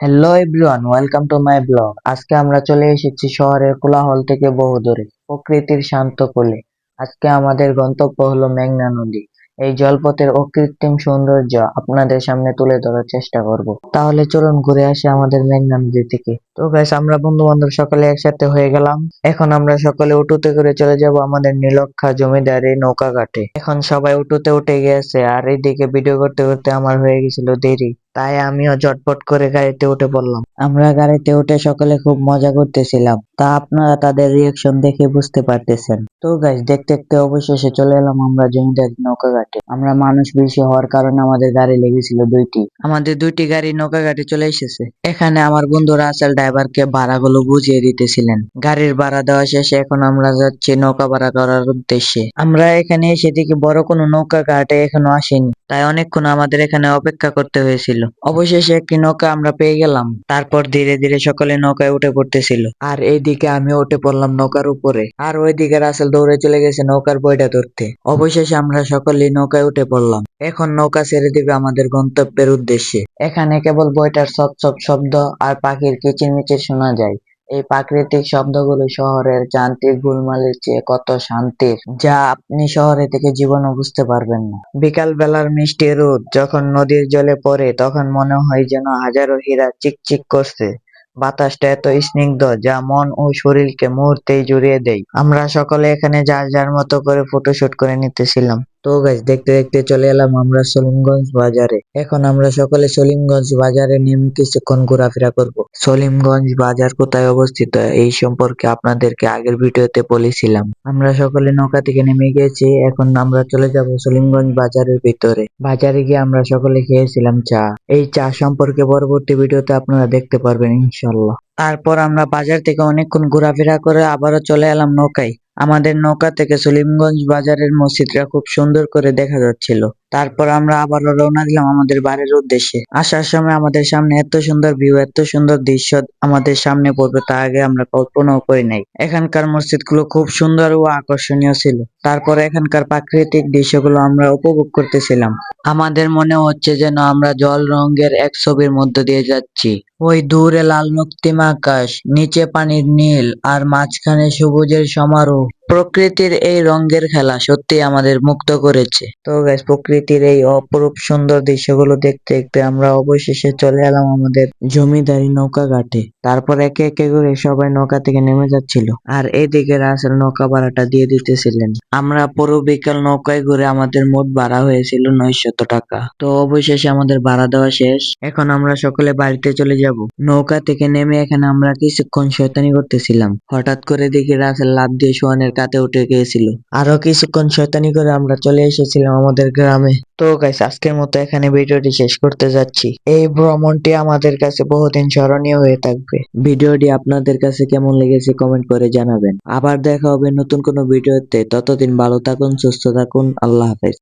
Hello everyone welcome to my blog আজকে আমরা চলে এসেছি শহরের কোলাহল থেকে বহু দূরে প্রকৃতির শান্ত কোলে। আজকে আমাদের গন্তব্য হলো মেঘনা নদী। এই জলপথের অকৃত্রিম সৌন্দর্য আপনাদের সামনে তুলে ধরার চেষ্টা করব। তাহলে চলুন ঘুরে আসি আমাদের মেঘনা নদী থেকে। তো গাইস আমরা বন্ধু বান্ধব সকলে একসাথে হয়ে গেলাম। এখন আমরা সকলে উটুতে করে চলে যাব আমাদের নীলক্ষা জমিদারি নৌকা ঘাটে এখন সবাই উটুতে উঠে গেছে, আর এইদিকে ভিডিও করতে করতে আমার হয়ে গেছিল দেরি। তাই আমিও ঝটপট করে গাড়িতে উঠে পড়লাম। আমরা গাড়িতে উঠে সকলে খুব মজা করতেছিলাম। তা আপনারা তাদের রিয়াকশন দেখে বুঝতে পারতেছেন। তো গাইস দেখতে দেখতে অবশেষে চলে এলাম আমরা জমিদার নৌকা ঘাটে আমরা মানুষ বেশি হওয়ার কারণে আমাদের গাড়ি লেগেছিল দুইটি। আমাদের দুইটি গাড়ি নৌকা ঘাটে চলে এসেছে। এখানে আমার বন্ধু রাসেল ড্রাইভারকে ভাড়াগুলো বুঝিয়ে দিতেছিলেন। গাড়ির ভাড়া দেওয়া শেষে এখন আমরা যাচ্ছি নৌকা ভাড়া করার উদ্দেশ্যে। আমরা এখানে এসে দেখি বড় কোনো নৌকা ঘাটে এখনও আসেনি। তাই অনেকক্ষণ আমাদের এখানে অপেক্ষা করতে হয়েছিল। অবশেষে একটি নৌকা আমরা পেয়ে গেলাম। তারপর ধীরে ধীরে সকলে নৌকায় উঠে পড়তেছিল। আর এইদিকে আমি উঠে পড়লাম নৌকার উপরে। আর ওইদিকে রাসেল দৌড়ে চলে গেছে নৌকার বইটা ধরতে। অবশেষে আমরা সকলেই নৌকায় উঠে পড়লাম। এখন নৌকা ছেড়ে দিবে আমাদের গন্তব্যের উদ্দেশ্যে। এখানে কেবল বইটার সব সব শব্দ আর পাখির কিচিরমিচির শোনা যায়। এই প্রাকৃতিক শব্দগুলো শহরের যান্ত্রিক গোলমালের চেয়ে কত শান্তির, যা আপনি শহরে থেকে জীবনও বুঝতে পারবেন না। বিকাল বেলার মিষ্টি রোদ যখন নদীর জলে পড়ে, তখন মনে হয় যেন হাজারো হীরা চিকচিক করছে। বাতাসটা এত স্নিগ্ধ যা মন ও শরীরকে মুহূর্তেই জুড়িয়ে দেয়। আমরা সকলে এখানে যার যার মতো করে ফটোশুট করে নিতেছিলাম। তো গাছ দেখতে দেখতে চলে এলাম আমরা সলিমগঞ্জ বাজারে। এখন আমরা সকলে সলিমগঞ্জ বাজারে নেমে কিছুক্ষণ ঘোরাফেরা করব। সলিমগঞ্জ বাজার কোথায় অবস্থিত এই সম্পর্কে আপনাদেরকে আগের ভিডিওতে বলেছিলাম। আমরা সকলে নৌকা থেকে নেমে গেছি এখন আমরা চলে যাব সলিমগঞ্জ বাজারের ভিতরে। বাজারে গিয়ে আমরা সকলে খেয়েছিলাম চা। এই চা সম্পর্কে পরবর্তী ভিডিওতে আপনারা দেখতে পারবেন ইনশাল্লাহ তারপর আমরা বাজার থেকে অনেকক্ষণ ঘোরাফেরা করে আবারও চলে এলাম নৌকায়। আমাদের নৌকা থেকে সলিমগঞ্জ বাজারের মসজিদটা খুব সুন্দর করে দেখা যাচ্ছিল। তারপর আমরা আবারও রওনা দিলাম আমাদের বাড়ির উদ্দেশ্যে। আসার সময় আমাদের সামনে এত সুন্দর ভিউ এত সুন্দর দৃশ্য আমাদের সামনে পড়বে তা আগে আমরা কল্পনাও করি নাই। এখানকার মসজিদগুলো খুব সুন্দর ও আকর্ষণীয় ছিল। তারপর এখানকার প্রাকৃতিক দৃশ্যগুলো আমরা উপভোগ করতেছিলাম। আমাদের মনে হচ্ছে যেন আমরা জল রঙের এক ছবির মধ্য দিয়ে যাচ্ছি। ওই দূরে লাল মুক্তিম আকাশ, নিচে পানির নীল, আর মাঝখানে সবুজের সমারোহ। প্রকৃতির এই রঙের খেলা সত্যি আমাদের মুক্ত করেছে। তো গাইস প্রকৃতির এই অপরূপ সুন্দর দৃশ্যগুলো দেখতে দেখতে আমরা অবশেষে চলে এলাম আমাদের জমিদারি নৌকা ঘাটে। তারপর একে একে করে সবাই নৌকা থেকে নেমে যাচ্ছিল। আর এইদিকে রাসেল নৌকা ভাড়াটা দিয়ে দিতেছিলেন। আমরা পুরো বিকাল নৌকায় ঘুরে আমাদের মোট ভাড়া হয়েছিল নয়শত টাকা। তো অবশেষে আমাদের ভাড়া দেওয়া শেষ। এখন আমরা সকলে বাড়িতে চলে যাব। নৌকা থেকে নেমে এখানে আমরা কিছুক্ষণ শয়তানি করতেছিলাম। হঠাৎ করে দেখি রাসেল লাভ দিয়ে সোয়ানের কাতে উঠে গিয়েছিল। আরও কিছুক্ষণ শয়তানি করে আমরা চলে এসেছিলাম আমাদের গ্রামে। তো গাইস আজকের মতো এখানে ভিডিওটি শেষ করতে যাচ্ছি। এই ভ্রমণটি আমাদের কাছে বহুদিন স্মরণীয় হয়ে থাকবে। ভিডিওটি আপনাদের কাছে কেমন লেগেছে কমেন্ট করে জানাবেন। আবার দেখা হবে নতুন কোনো ভিডিওতে। ততদিন ভালো থাকুন, সুস্থ থাকুন, আল্লাহ হাফেজ।